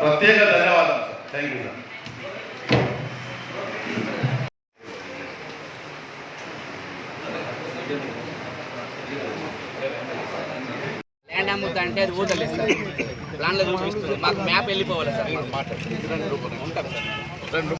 ప్రత్యేక ధన్యవాదాలు sir thank you sir land అమ్ముతా అంటే అది ఊతలేదు సార్ ప్లాన్లో చూపిస్తుంది మాకు మ్యాప్ వెళ్ళిపోవాలి సార్ మాట్లాడుతుంది ఉంటాం సార్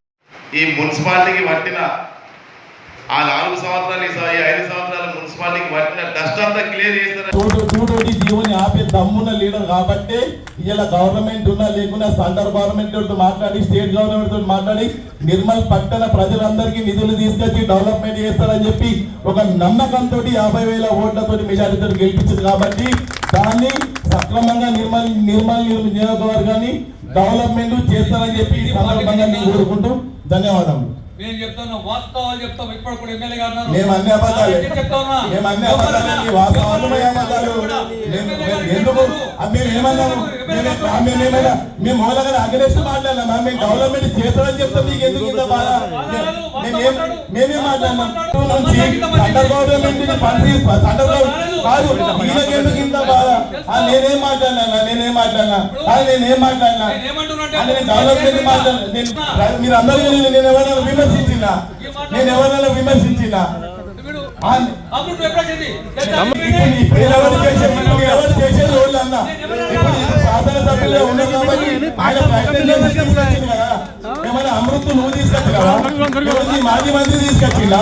ఈ మున్సిపాలిటీకి పట్టిన ఆ నాలుగు సంవత్సరాలు ఈసారి ఐదు సంవత్సరాలు మున్సిపాలిటీకి పట్టిన డస్ట్ అంతా క్లియర్ చేస్తారు? టూ జీవోని ఆపే దమ్మున్న లీడర్ కాబట్టి ఇలా గవర్నమెంట్ ఉన్నా లేకున్నా సెంటర్ గవర్నమెంట్ తోటి మాట్లాడి స్టేట్ గవర్నమెంట్ తోటి మాట్లాడి నిర్మల్ పట్టణ ప్రజలందరికీ నిధులు తీసుకొచ్చి డెవలప్మెంట్ చేస్తారని చెప్పి ఒక నమ్మకంతో యాభై వేల ఓట్లతో మెజారిటీతో గెలిపించింది కాబట్టి దాన్ని సక్రమంగా నిర్మల్ నిర్మల్ నియోజకవర్గాన్ని డెవలప్మెంట్ చేస్తారని చెప్పి సందర్భంగా నేను కోరుకుంటూ ధన్యవాదాలు మేము చెప్తున్నాం వాస్తవాలు చెప్తాం. ఇప్పుడు కూడా ఎమ్మెల్యే గారు అన్నారు. మేము అన్ని అబద్ధాలే నేను చెప్తా ఉన్నా. మేము అన్ని అబద్ధాలే ఈ వాస్తవాలు మేము అబద్ధాలు ఎందుకు? మేము ఏమన్నాము? మేము ఏమైనా మూలగా డెవలప్మెంట్ చేస్తామని చెప్తాం. మీకు ఎందుకు ఇంత బాధ? మేము- మేమేం మాట్లాడినాం నుంచి సెంటర్ గవర్నమెంట్ కాదు ఎందుకు ఇంత బాధ? ఆ నేనేం మాట్లాడినా నేనేం మాట్లాడినా? ఆ నేనేం మాట్లాడినా? అంటే నేను డెవలప్మెంట్ మాట్లాడినా. మీరు అందరూ నేను ఎవరైనా విమర్శించినా? నేను ఎవరైనా విమర్శించినా? ఎవరు చేసేది? ఇప్పుడు ఎవరు చేసేది? వాళ్ళు అన్న. ఇప్పుడు ఇప్పుడు శాసనసభ్యులే ఉన్నారు కాబట్టి ఆయన ప్రయత్నం చేసి తీసుకొచ్చింది కదా. ఏమైనా అమృత్ నువ్వు తీసుకొచ్చి కదా ఎవరిది మాజీ మంత్రి తీసుకొచ్చిందా?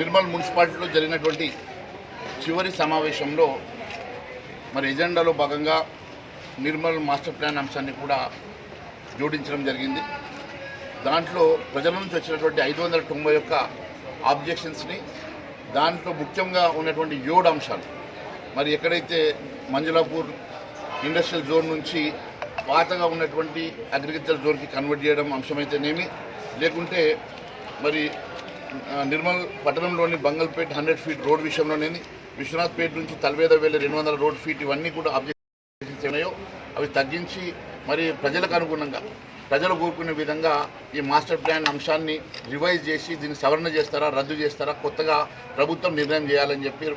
నిర్మల్ మున్సిపాలిటీలో జరిగినటువంటి చివరి సమావేశంలో మరి ఎజెండాలో భాగంగా నిర్మల్ మాస్టర్ ప్లాన్ అంశాన్ని కూడా జోడించడం జరిగింది. దాంట్లో ప్రజల నుంచి వచ్చినటువంటి ఐదు వందల తొంభై యొక్క ఆబ్జెక్షన్స్ని దాంట్లో ముఖ్యంగా ఉన్నటువంటి ఏడు అంశాలు మరి ఎక్కడైతే మంజులాపూర్ ఇండస్ట్రియల్ జోన్ నుంచి పాతగా ఉన్నటువంటి అగ్రికల్చర్ జోన్కి కన్వర్ట్ చేయడం అంశమైతేనేమి లేకుంటే మరి నిర్మల్ పట్టణంలోని బంగల్పేట్ హండ్రెడ్ ఫీట్ రోడ్ విషయంలోనేది విశ్వనాథ్పేట్ నుంచి తల్వేద వెళ్ళే రెండు వందల రోడ్ ఫీట్ ఇవన్నీ కూడా ఆబ్జెక్షన్స్ అవి తగ్గించి మరి ప్రజలకు అనుగుణంగా ప్రజలు కోరుకునే విధంగా ఈ మాస్టర్ ప్లాన్ అంశాన్ని రివైజ్ చేసి దీన్ని సవరణ చేస్తారా రద్దు చేస్తారా కొత్తగా ప్రభుత్వం నిర్ణయం చేయాలని చెప్పి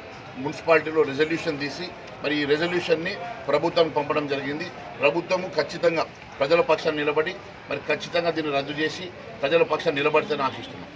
మున్సిపాలిటీలో రెజల్యూషన్ తీసి మరి ఈ రెజల్యూషన్ని ప్రభుత్వం పంపడం జరిగింది. ప్రభుత్వము ఖచ్చితంగా ప్రజల పక్షాన్ని నిలబడి మరి ఖచ్చితంగా దీన్ని రద్దు చేసి ప్రజల పక్షాన్ని నిలబడితేనే ఆశిస్తున్నాం.